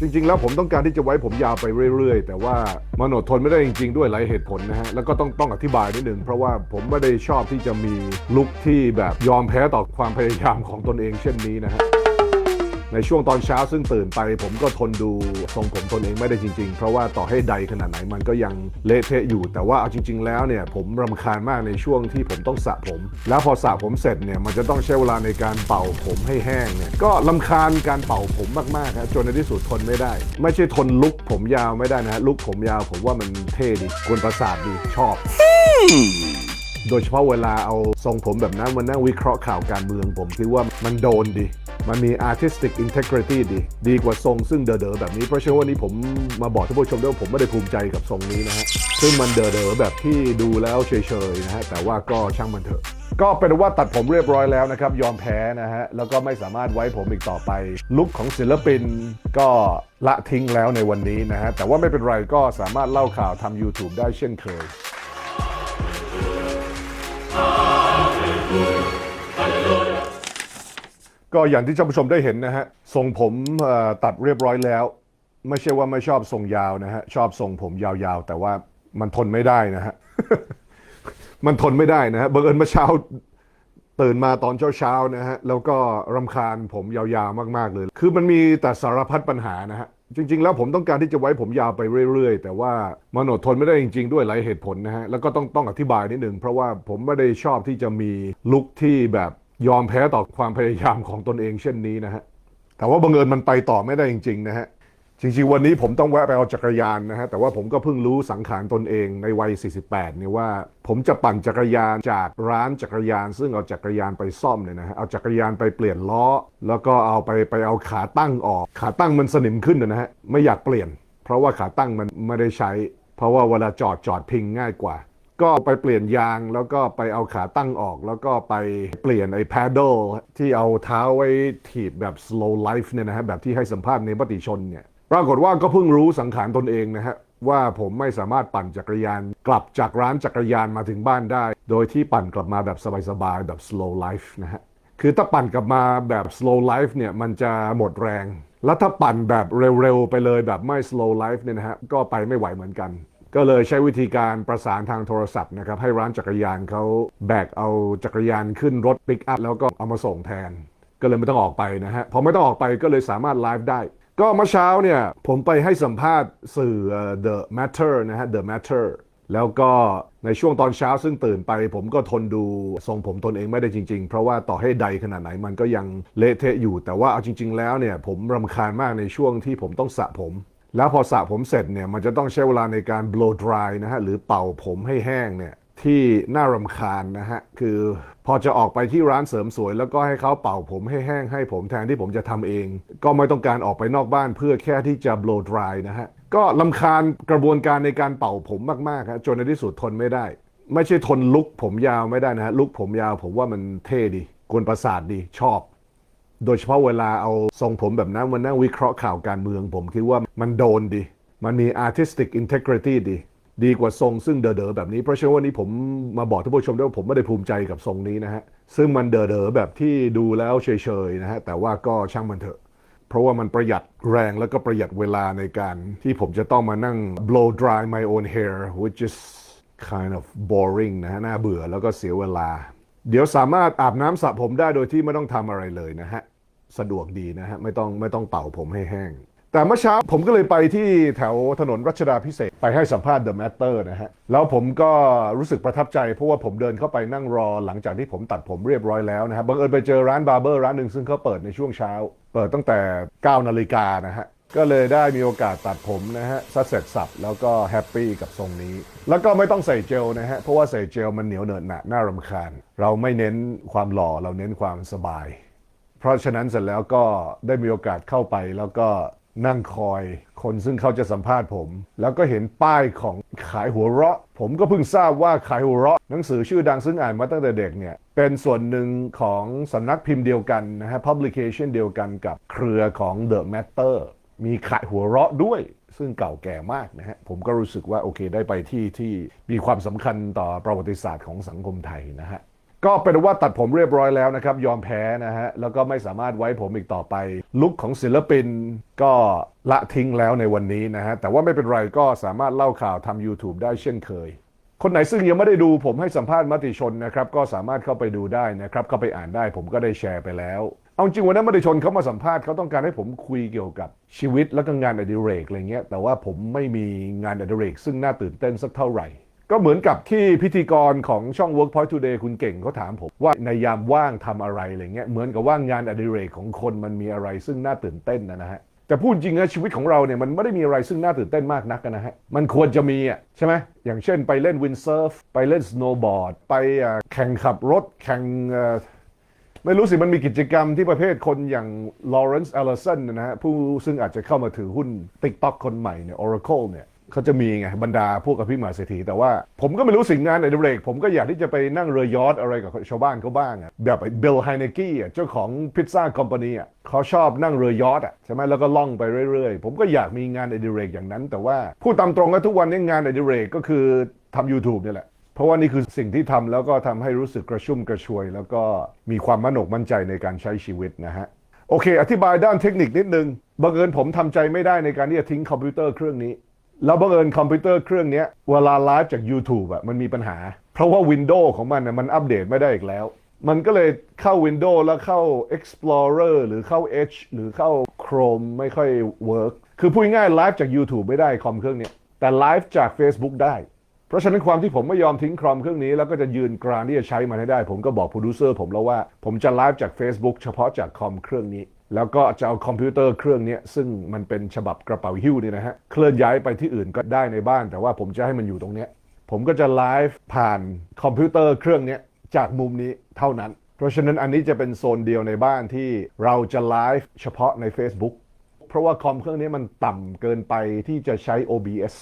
จริง ๆ แล้วผมต้องการที่จะไว้ผมยาวไปเรื่อย ๆ แต่ว่ามันอดทนไม่ได้จริง ๆ ด้วยหลายเหตุผลนะฮะแล้วก็ต้องต้องอธิบายนิดนึงเพราะว่าผมไม่ได้ชอบที่จะมีลุคที่แบบยอมแพ้ต่อความพยายามของตนเองเช่นนี้นะฮะ ในช่วงตอนเช้าซึ่งตื่นไป ผมก็ทนดูทรงผมตนเองไม่ได้จริง ๆ เพราะว่าต่อให้ใดขนาดไหนมันก็ยังเละเทะอยู่ แต่ว่าเอาจริง ๆ แล้วเนี่ยผมรำคาญมากในช่วงที่ผมต้องสระผม แล้วพอสระผมเสร็จเนี่ยมันจะต้องใช้เวลาในการเป่าผมให้แห้งเนี่ยก็ลำคาญการเป่าผมมากๆครับจนในที่สุดทนไม่ได้ ไม่ใช่ทนลุกผมยาวไม่ได้นะฮะลุกผมยาวผมว่ามันเท่ดีกวนประสาทดีชอบ โดยเฉพาะเวลาเอาทรงผมแบบนั้นมานั่งวิเคราะห์ข่าวการเมืองผมคิดว่ามันโดนดี มันมี artistic integrity ดี ดีกว่าทรงซึ่งเด๋อๆแบบนี้ เพราะฉะนั้นวันนี้ผมมาบอกท่านผู้ชมด้วยว่าผมไม่ได้ภูมิใจกับทรงนี้นะฮะ ซึ่งมันเด๋อๆแบบที่ดูแล้วเฉยๆนะฮะ แต่ว่าก็ช่างมันเถอะ ก็เป็นว่าตัดผมเรียบร้อยแล้วนะครับ ยอมแพ้นะฮะ แล้วก็ไม่สามารถไว้ผมอีกต่อไป ลุคของศิลปินก็ละทิ้งแล้วในวันนี้นะฮะ แต่ว่าไม่เป็นไรก็สามารถเล่าข่าวทำ YouTube ได้เช่นเคย ก็อย่างที่ท่านผู้ชมได้เห็นนะฮะทรงผมตัดเรียบร้อยแล้ว ไม่ใช่ว่าไม่ชอบทรงยาวนะฮะชอบทรงผมยาวๆ แต่ว่ามันทนไม่ได้นะฮะมันทนไม่ได้นะฮะบังเอิญเมื่อเช้าตื่นมาตอนเช้าๆนะฮะแล้วก็รำคาญผมยาวๆมากๆเลย คือมันมีแต่สารพัดปัญหานะฮะจริง ๆ แล้วผมต้องการที่จะไว้ผมยาวไปเรื่อยๆ แต่ว่ามันอดทนไม่ได้จริง ๆ ด้วยหลายเหตุผลนะฮะแล้วก็ต้องต้องอธิบายนิดนึงเพราะว่าผมไม่ได้ชอบที่จะมีลุคที่แบบ ยอมแพ้ต่อความพยายามของตนเองเช่นนี้นะฮะ แต่ว่าบังเอิญมันไปต่อไม่ได้จริง ๆ นะฮะ จริง ๆ วันนี้ผมต้องแวะไปเอาจักรยานนะฮะ แต่ว่าผมก็เพิ่งรู้สังขารตนเองในวัย 48 เนี่ยว่า ผมจะปั่นจักรยานจากร้านจักรยาน ซึ่งเอาจักรยานไปซ่อมเนี่ยนะฮะ เอาจักรยานไปเปลี่ยนล้อ แล้วก็เอาไปไปเอาขาตั้งออก ขาตั้งมันสนิมขึ้นนะฮะ ไม่อยากเปลี่ยน เพราะว่าขาตั้งมันไม่ได้ใช้ เพราะว่าเวลาจอดจอดพิงง่ายกว่า ก็ไปเปลี่ยนยางแล้วก็ไปเอาขาตั้งออก แล้วก็ไปเปลี่ยนไอ้ paddle ที่เอาเท้าไว้ถีบแบบ slow life เนี่ยนะฮะแบบที่ให้สัมภาษณ์ในมติชนเนี่ยปรากฏว่าก็เพิ่งรู้สังขารตนเองนะฮะว่าผมไม่สามารถปั่นจักรยานกลับจากร้านจักรยานมาถึงบ้านได้ โดยที่ปั่นกลับมาแบบสบายๆแบบ slow life นะฮะคือถ้าปั่นกลับมาแบบ slow life เนี่ยมันจะหมดแรง แล้วถ้าปั่นแบบเร็วๆไปเลยแบบไม่ slow life เนี่ยนะฮะก็ไปไม่ไหวเหมือนกัน ก็เลยใช้วิธีการประสานทางโทรศัพท์นะครับให้ร้านจักรยานเขาแบกเอาจักรยานขึ้นรถปิกอัพแล้วก็เอามาส่งแทน ก็เลยไม่ต้องออกไปนะฮะพอไม่ต้องออกไปก็เลยสามารถไลฟ์ได้ ก็เมื่อเช้าเนี่ยผมไปให้สัมภาษณ์สื่อเอ่อ The Matter นะฮะ The Matter แล้วก็ในช่วงตอนเช้าซึ่งตื่นไป ผมก็ทนดูทรงผมตนเองไม่ได้จริง ๆ เพราะว่าต่อให้ใดขนาดไหนมันก็ยังเละเทะอยู่ แต่ว่าเอาจริง ๆ แล้วเนี่ยผมรำคาญมากในช่วงที่ผมต้องสระผม แล้วพอสระผมเสร็จเนี่ยมันจะต้องใช้เวลาในการ blow dry นะฮะหรือเป่าผมให้แห้งเนี่ยที่น่ารำคาญนะฮะคือพอจะออกไปที่ร้านเสริมสวย แล้วก็ให้เขาเป่าผมให้แห้งให้ผมแทนที่ผมจะทำเอง ก็ไม่ต้องการออกไปนอกบ้านเพื่อแค่ที่จะ blow dry นะฮะก็ลำคาญกระบวนการในการเป่าผมมากๆครับจนในที่สุดทนไม่ได้ ไม่ใช่ทนลุกผมยาวไม่ได้นะฮะลุกผมยาวผมว่ามันเท่ดีกวนประสาทดีชอบ โดยเฉพาะเวลาเอาทรงผมแบบนั้นมานั่งวิเคราะห์ข่าวการเมืองผมคิดว่ามันโดนดี มันมี artistic integrity ดี ดีกว่าทรงซึ่งเด๋อๆแบบนี้ เพราะฉะนั้นวันนี้ผมมาบอกท่านผู้ชมด้วยว่าผมไม่ได้ภูมิใจกับทรงนี้นะฮะ ซึ่งมันเด๋อๆแบบที่ดูแล้วเฉยๆนะฮะ แต่ว่าก็ช่างมันเถอะ เพราะว่ามันประหยัดแรงแล้วก็ประหยัดเวลาในการที่ผมจะต้องมานั่ง blow dry my own hair which is kind of boring นะฮะ น่าเบื่อแล้วก็เสียเวลา เดี๋ยวสามารถอาบน้ำสระผมได้โดยที่ไม่ต้องทำอะไรเลยนะฮะ สะดวกดีนะฮะไม่ต้องไม่ต้องเป่าผมให้แห้ง แต่เมื่อเช้าผมก็เลยไปที่แถวถนนรัชดาพิเศษไปให้สัมภาษณ์ The Matter นะฮะแล้วผมก็รู้สึกประทับใจ เพราะว่าผมเดินเข้าไปนั่งรอหลังจากที่ผมตัดผมเรียบร้อยแล้วนะฮะบบังเอิญไปเจอร้านบาร์เบอร์ร้านหนึ่งซึ่งเขาเปิดในช่วงเช้า เปิดตั้งแต่9นาฬิกานะฮะก็เลยได้มีโอกาสตัดผมนะฮะซะเสร็จสับแล้วก็แฮปปี้กับทรงนี้ แล้วก็ไม่ต้องใส่เจลนะฮะ เพราะว่าใส่เจลมันเหนียวเหนอะหนะน่ารำคาญ เราไม่เน้นความหล่อเราเน้นความสบาย เพราะฉะนั้นเสร็จแล้วก็ได้มีโอกาสเข้าไปแล้วก็นั่งคอยคนซึ่งเขาจะสัมภาษณ์ผม แล้วก็เห็นป้ายของขายหัวเราะ ผมก็เพิ่งทราบว่าขายหัวเราะ หนังสือชื่อดังซึ่งอ่านมาตั้งแต่เด็กเนี่ย เป็นส่วนหนึ่งของสำนักพิมพ์เดียวกันนะฮะ publication เดียวกันกับเครือของ The Matter มีขายหัวเราะด้วย ซึ่งเก่าแก่มากนะฮะ ผมก็รู้สึกว่าโอเคได้ไปที่ที่มีความสำคัญต่อประวัติศาสตร์ของสังคมไทยนะฮะ ก็เป็นว่าตัดผมเรียบร้อยแล้วนะครับ ยอมแพ้นะฮะ แล้วก็ไม่สามารถไว้ผมอีกต่อไป ลุคของศิลปินก็ละทิ้งแล้วในวันนี้นะฮะ แต่ว่าไม่เป็นไรก็สามารถเล่าข่าวทำ YouTube ได้เช่นเคย คนไหนซึ่งยังไม่ได้ดูผมให้สัมภาษณ์มติชนนะครับ ก็สามารถเข้าไปดูได้นะครับ เข้าไปอ่านได้ผมก็ได้แชร์ไปแล้ว เอาจริงวันนั้นมติชนเขามาสัมภาษณ์เขาต้องการให้ผมคุยเกี่ยวกับชีวิตและก็งานอดิเรกอะไรเงี้ย แต่ว่าผมไม่มีงานอดิเรก ซึ่งน่าตื่นเต้นสักเท่าไหร่ ก็เหมือนกับที่พิธีกรของช่อง Workpoint Today คุณเก่งเขาถามผมว่าในยามว่างทำอะไรอะไรเงี้ยเหมือนกับว่างานอดิเรกของคนมันมีอะไรซึ่งน่าตื่นเต้นนะฮะแต่พูดจริงนะชีวิตของเราเนี่ยมันไม่ได้มีอะไรซึ่งน่าตื่นเต้นมากนักนะฮะ มันควรจะมีอะใช่ไหมอย่างเช่นไปเล่นวินเซิร์ฟไปเล่นสโนว์บอร์ดไปแข่งขับรถแข่งไม่รู้สิมันมีกิจกรรมที่ประเภทคนอย่างลอเรนซ์ a อล s สันนะฮะผู้ซึ่งอาจจะเข้ามาถือหุ้น TikTok คนใหม่เนี่ย Oracle เนี่ย เขาจะมีไงบรรดาพวกอภิมหาเศรษฐีแต่ว่าผมก็ไม่รู้สิ่งงานในเดรกผมก็อยากที่จะไปนั่งเรือยอทอะไรกับชาวบ้านเขาบ้างอะแบบเบลไฮเนกี้อะเจ้าของพิซซ่าคอมพานีอะเขาชอบนั่งเรือยอทอะใช่ไหมแล้วก็ล่องไปเรื่อยๆ ผมก็อยากมีงานในเดรกอย่างนั้น แต่ว่าพูดตามตรงก็ทุกวันนี้งานในเดรกก็คือทำ YouTube เนี่ยแหละเพราะว่านี่คือสิ่งที่ทำแล้วก็ทำให้รู้สึกกระชุ่มกระชวย แล้วก็มีความมั่นอกมั่นใจในการใช้ชีวิตนะฮะโอเค อธิบายด้านเทคนิคนิดนึงบังเอิญผมทำใจไม่ได้ในการที่จะทิ้งคอมพิวเตอร์เครื่องนี้ แล้วบังเอิญคอมพิวเตอร์เครื่องนี้เวลาไลฟ์จาก YouTube อะมันมีปัญหา เพราะว่า Windows ของมันน่ะมันอัปเดตไม่ได้อีกแล้ว มันก็เลยเข้า Windows แล้วเข้า Explorer หรือเข้า Edge หรือเข้า Chrome ไม่ค่อยเวิร์กคือพูดง่ายไลฟ์จาก YouTube ไม่ได้คอมเครื่องนี้แต่ไลฟ์จาก Facebook ได้ เพราะฉะนั้นความที่ผมไม่ยอมทิ้งคอมเครื่องนี้ แล้วก็จะยืนกรานที่จะใช้มันให้ได้ ผมก็บอกโปรดิวเซอร์ผมแล้วว่าผมจะไลฟ์จาก Facebook เฉพาะจากคอมเครื่องนี้ แล้วก็จะเอาคอมพิวเตอร์เครื่องนี้ซึ่งมันเป็นฉบับกระเป๋าหิ้วนี่นะฮะเคลื่อนย้ายไปที่อื่นก็ได้ในบ้าน แต่ว่าผมจะให้มันอยู่ตรงนี้ผมก็จะไลฟ์ผ่านคอมพิวเตอร์เครื่องนี้จากมุมนี้เท่านั้น เพราะฉะนั้นอันนี้จะเป็นโซนเดียวในบ้านที่เราจะไลฟ์เฉพาะใน Facebook เพราะว่าคอมเครื่องนี้มันต่ำเกินไปที่จะใช้ OBS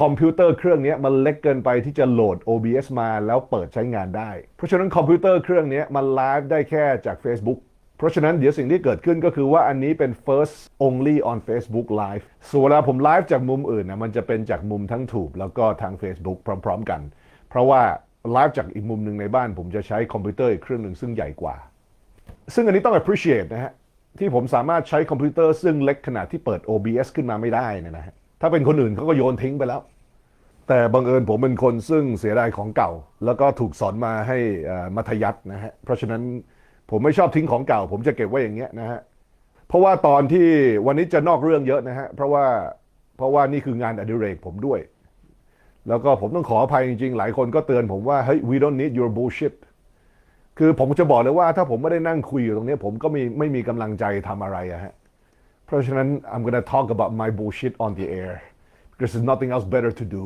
คอมพิวเตอร์เครื่องนี้มันเล็กเกินไปที่จะโหลด OBS มาแล้วเปิดใช้งานได้ เพราะฉะนั้นคอมพิวเตอร์เครื่องนี้มันไลฟ์ได้แค่จาก Facebook เพราะฉะนั้นเดี๋ยวสิ่งที่เกิดขึ้นก็คือว่าอันนี้เป็น first only on Facebook Live ส่วนเวลาผมไลฟ์จากมุมอื่นนะมันจะเป็นจากมุมทั้งถูกแล้วก็ทาง Facebook พร้อม ๆ กัน เพราะว่าไลฟ์จากอีกมุมหนึ่งในบ้าน ผมจะใช้คอมพิวเตอร์อีกเครื่องหนึ่งซึ่งใหญ่กว่า ซึ่งอันนี้ต้อง appreciate นะฮะที่ผมสามารถใช้คอมพิวเตอร์ซึ่งเล็กขนาดที่เปิด OBS ขึ้นมาไม่ได้นะฮะถ้าเป็นคนอื่นเขาก็โยนทิ้งไปแล้ว แต่บังเอิญผมเป็นคนซึ่งเสียดายของเก่า แล้วก็ถูกสอนมาให้มัธยัตินะฮะเพราะฉะนั้น ผมไม่ชอบทิ้งของเก่า ผมจะเก็บไว้อย่างเงี้ยนะฮะเพราะว่าตอนที่วันนี้จะนอกเรื่องเยอะนะฮะเพราะว่าเพราะว่านี่คืองานอดิเรกผมด้วย แล้วก็ผมต้องขออภัยจริงๆ หลายคนก็เตือนผมว่าเฮ้ย we don't need your bullshit คือผมจะบอกเลยว่าถ้าผมไม่ได้นั่งคุยอยู่ตรงนี้ผมก็มีไม่มีกำลังใจทำอะไรอะฮะเพราะฉะนั้น I'm gonna talk about my bullshit on the air because there's nothing else better to do